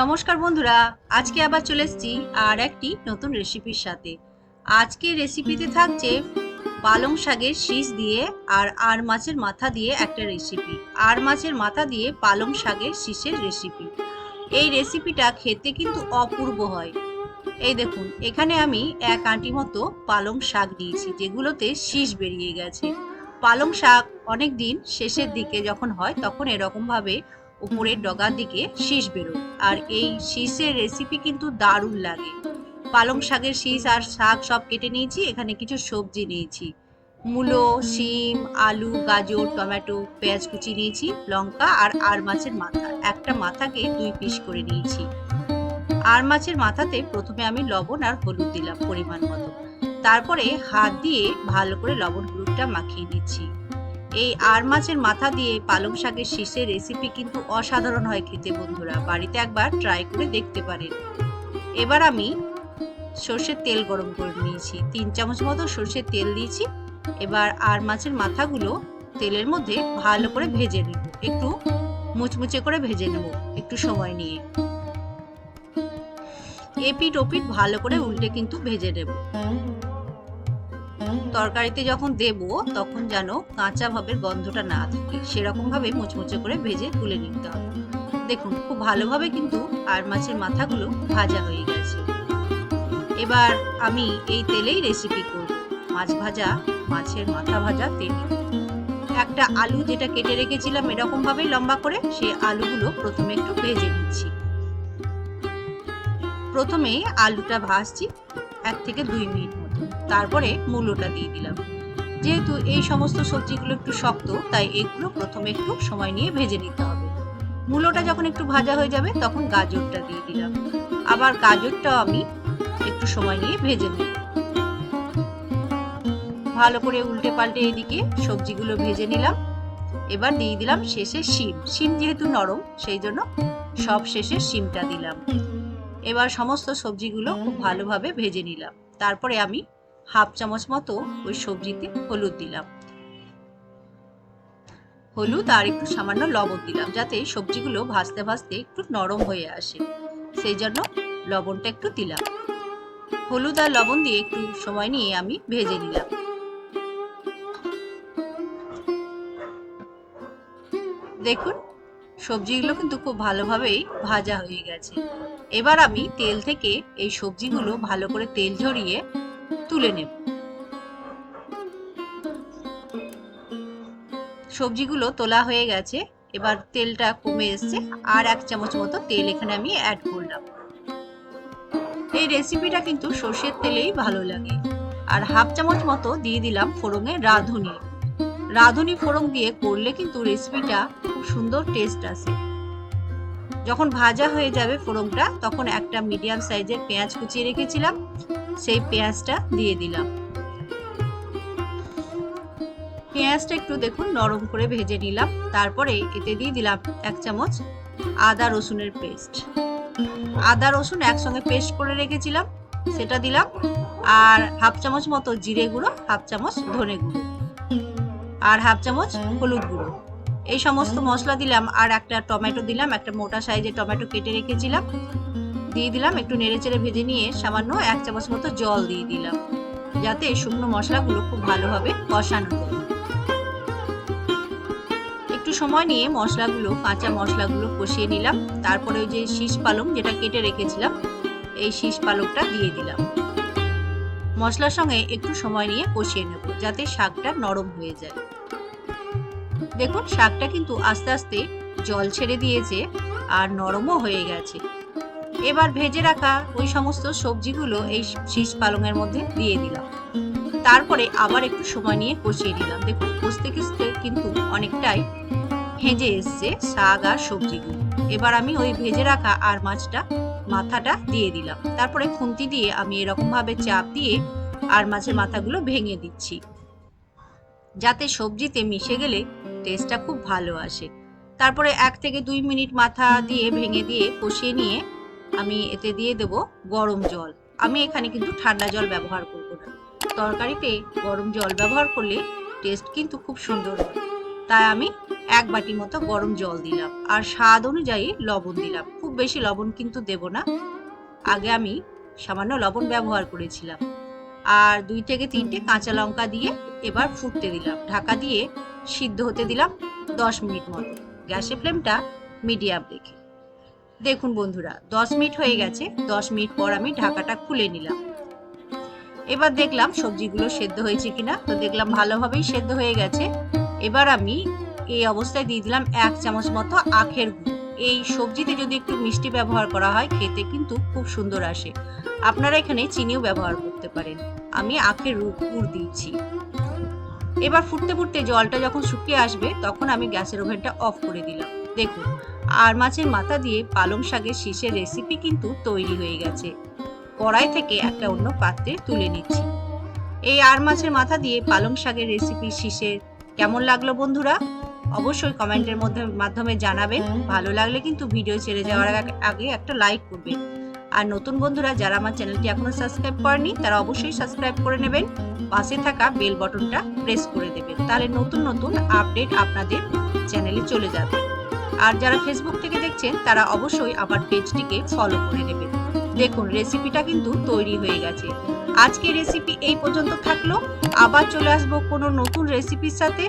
নমস্কার বন্ধুরা, আজকে আবার চলে এসেছি আর একটি নতুন রেসিপির সাথে। আজকে রেসিপিতে থাকছে পালং শাকের শীষ দিয়ে আর আর মাছের মাথা দিয়ে একটা রেসিপি আর মাছের মাথা দিয়ে পালং শাকের শীষের রেসিপি এই রেসিপিটা খেতে কিন্তু অপূর্ব হয়। এই দেখুন, এখানে আমি এক আঁটি মতো পালং শাক দিয়েছি, যেগুলোতে শীষ বেরিয়ে গেছে। পালং শাক অনেক দিন শেষের দিকে যখন হয়, তখন এরকমভাবে উপরের ডগার দিকে শীষ বেরোয়। আর এই শীষের রেসিপি কিন্তু দারুণ লাগে। পালং শাকের শীষ আর শাক সব কেটে নিয়েছি, এখানে কিছু সবজি নিয়েছি। মূলো, শিম, আলু, গাজর, টমেটো, পেঁয়াজ কুচি নিয়েছি, লঙ্কা আর আর মাছের মাথা। একটা মাথাকে দুই পিস করে নিয়েছি। আর মাছের মাথাতে প্রথমে আমি লবণ আর হলুদ দিলাম পরিমাণ মতো। তারপরে হাত দিয়ে ভালো করে লবণ হলুদটা মাখিয়ে নিচ্ছি। এই আর মাছের মাথা দিয়ে পালং শাকের শীষের রেসিপি কিন্তু অসাধারণ হয় খেতে বন্ধুরা। বাড়িতে একবার ট্রাই করে দেখতে পারেন। এবার আমি সর্ষের তেল গরম করে নিয়েছি। তিন চামচ মতো সর্ষের তেল দিয়েছি। এবার আর মাছের মাথাগুলো তেলের মধ্যে ভালো করে ভেজে নেব। একটু মুচমুচে করে ভেজে নেব, একটু সময় নিয়ে। এপিট ওপিট ভালো করে উল্টে কিন্তু ভেজে নেব। তরকারিতে যখন দেব, তখন যেন কাঁচা ভাবের গন্ধটা না থাকে। সেরকম ভাবে মুচমুচে করে ভেজে তুলে নিতে হবে। দেখুন, খুব ভালোভাবে কিন্তু আর মাছের মাথাগুলো ভাজা হয়ে গেছে। এবার আমি এই তেলেই রেসিপি করব। মাছ ভাজা, মাছের মাথা ভাজা তেল। একটা আলু যেটা কেটে রেখেছিলাম এরকম ভাবে লম্বা করে, সেই আলুগুলো প্রথমে একটু ভেজে নিচ্ছি। প্রথমে আলুটা ভাজছি। এক থেকে দুই মিনিট মতো। তারপরে মূলোটা দিয়ে দিলাম। যেহেতু এই সমস্ত সবজিগুলো একটু শক্ত, তাই এগুলো প্রথমে একটু সময় নিয়ে ভেজে নিতে হবে। মূলোটা যখন একটু ভাজা হয়ে যাবে, তখন গাজরটা দিয়ে দিলাম। আবার গাজরটাও আমি একটু সময় নিয়ে ভেজে নেব। ভালো করে উল্টে পাল্টে এদিকে সবজিগুলো ভেজে নিলাম। এবার দিয়ে দিলাম শেষে শিম। শিম যেহেতু নরম, সেই জন্য সব শেষে শিমটা দিলাম। এবার সমস্ত সবজিগুলো খুব ভালোভাবে ভেজে নিলাম। তারপরে আমি হাফ চামচ মতো ওই সবজিতে হলুদ দিলাম। হলুদ আর একটু সামান্য লবণ দিলাম যাতে সবজিগুলো ভাজতে ভাজতে একটু নরম হয়ে আসে। সেই জন্য লবণটা একটু দিলাম। হলুদ আর লবণ দিয়ে একটু সময় নিয়ে আমি ভেজে নিলাম। দেখুন সবজিগুলো কিন্তু খুব ভালোভাবেই ভাজা হয়ে গেছে। এবার আমি তেল থেকে এই সবজিগুলো ভালো করে তেল ঝরিয়ে তুলে নেব। সবজিগুলো তোলা হয়ে গেছে, এবার তেলটা কমে এসছে, আর এক চামচ মতো তেল এখানে আমি অ্যাড করলাম এই রেসিপিটা কিন্তু সর্ষের তেলেই ভালো লাগে। আর হাফ চামচ মতো দিয়ে দিলাম ফোড়ঙে রাঁধুনি। রাঁধুনি ফোড়ন দিয়ে করলে কিন্তু রেসিপিটা খুব সুন্দর টেস্ট আসে। যখন ভাজা হয়ে যাবে ফোড়নটা, তখন একটা মিডিয়াম সাইজের পেঁয়াজ কুচিয়ে রেখেছিলাম। সেই পেঁয়াজটা দিয়ে দিলাম। পেঁয়াজটা একটু দেখুন নরম করে ভেজে নিলাম। তারপরে এতে দিয়ে দিলাম এক চামচ আদা রসুনের পেস্ট। আদা রসুন একসঙ্গে পেস্ট করে রেখেছিলাম, সেটা দিলাম। আর হাফ চামচ মতো জিরে গুঁড়ো, হাফ চামচ ধনে গুঁড়ো। আর হাফ চামচ হলুদ গুঁড়ো। এই সমস্ত মশলা দিলাম আর একটা টমেটো দিলাম একটা মোটা সাইজের টমেটো কেটে রেখেছিলাম। দিয়ে দিলাম একটু নেড়ে চেড়ে ভেজে নিয়ে সামান্য এক চামচ মতো জল দিয়ে দিলাম যাতে শুকনো মশলাগুলো খুব ভালোভাবে কষানো যায় একটু সময় নিয়ে মশলাগুলো কাঁচা মশলাগুলো কষিয়ে নিলাম। তারপরে ওই যে শীষ পালং যেটা কেটে রেখেছিলাম এই শীষ পালকটা দিয়ে দিলাম। মশলার সঙ্গে একটু সময় নিয়ে কষিয়ে নেব যাতে শাকটা নরম হয়ে যায়। দেখুন, শাকটা কিন্তু আস্তে আস্তে জল ছেড়ে দিয়েছে আর নরমও হয়ে গেছে। এবার ভেজে রাখা ওই সমস্ত সবজিগুলো এই শীষ পালংয়ের মধ্যে দিয়ে দিলাম। তারপরে আবার একটু সময় নিয়ে কষিয়ে নিলাম। দেখুন, কষতে কষতে কিন্তু অনেকটাই ভেজে এসছে শাক আর সবজিগুলো। এবার আমি ওই ভেজে রাখা আর মাছটা মাথাটা দিয়ে দিলাম। তারপরে খুন্তি দিয়ে আমি এরকম ভাবে চাপ দিয়ে আর মাছের মাথাগুলো ভেঙে দিচ্ছি। যাতে সবজিতে মিশে গেলে টেস্টটা খুব ভালো আসে। তারপরে এক থেকে দুই মিনিট মাথা দিয়ে ভেঙে দিয়ে কষিয়ে নিয়ে আমি এতে দিয়ে দেব গরম জল। আমি এখানে কিন্তু ঠান্ডা জল ব্যবহার করব না। তরকারিতে গরম জল ব্যবহার করলে টেস্ট কিন্তু খুব সুন্দর হয়। তাই আমি এক বাটি মতো গরম জল দিলাম আর স্বাদ অনুযায়ী লবণ দিলাম। খুব বেশি লবণ কিন্তু দেব না। আগে আমি সামান্য লবণ ব্যবহার করেছিলাম। আর দুই থেকে তিনটে কাঁচা লঙ্কা দিয়ে এবার ফুটতে দিলাম। ঢাকা দিয়ে সিদ্ধ হতে দিলাম দশ মিনিট মতো। গ্যাসের ফ্লেমটা মিডিয়াম রেখে। দেখুন বন্ধুরা দশ মিনিট হয়ে গেছে। দশ মিনিট পর আমি ঢাকাটা খুলে নিলাম। এবার দেখলাম সবজিগুলো সেদ্ধ হয়েছে কিনা। তো দেখলাম ভালোভাবেই সেদ্ধ হয়ে গেছে। এবার আমি এই অবস্থায় দিয়ে দিলাম এক চামচ মতো আখের গুড়। এই সবজিতে যদি একটু মিষ্টি ব্যবহার করা হয়, খেতে কিন্তু খুব সুন্দর আসে। আপনারা এখানে চিনিও ব্যবহার করতে পারেন। আমি আখের রু- গুড় দিচ্ছি। এবার ফুটতে ফুটতে জলটা যখন শুকিয়ে আসবে, তখন আমি গ্যাসের ওভেনটা অফ করে দিলাম। দেখুন, আর মাছের মাথা দিয়ে পালং শাকের শীষের রেসিপি কিন্তু তৈরি হয়ে গেছে। কড়াই থেকে একটা অন্য পাত্রে তুলে নিচ্ছি। এই আর মাছের মাথা দিয়ে পালং শাকের রেসিপি শীষের কেমন লাগল বন্ধুরা? অবশ্যই কমেন্টের মধ্যে মাধ্যমে জানাবেন। ভালো লাগলে কিন্তু ভিডিও ছেড়ে যাওয়ার আগে- একটা লাইক করবেন। আর নতুন বন্ধুরা যারা আমার চ্যানেলটি এখনও সাবস্ক্রাইব করেনি তারা অবশ্যই সাবস্ক্রাইব করে নেবেন। পাশে থাকা বেল বটনটা প্রেস করে দেবেন। তাহলে নতুন নতুন আপডেট আপনাদের চ্যানেলে চলে যাবে। আর যারা ফেসবুক থেকে দেখছেন তারা অবশ্যই আমার পেজটিকে ফলো করে নেবেন। দেখুন রেসিপিটা কিন্তু তৈরি হয়ে গেছে। আজকে রেসিপি এই পর্যন্ত থাকল। আবার চলে আসব কোনো নতুন রেসিপির সাথে।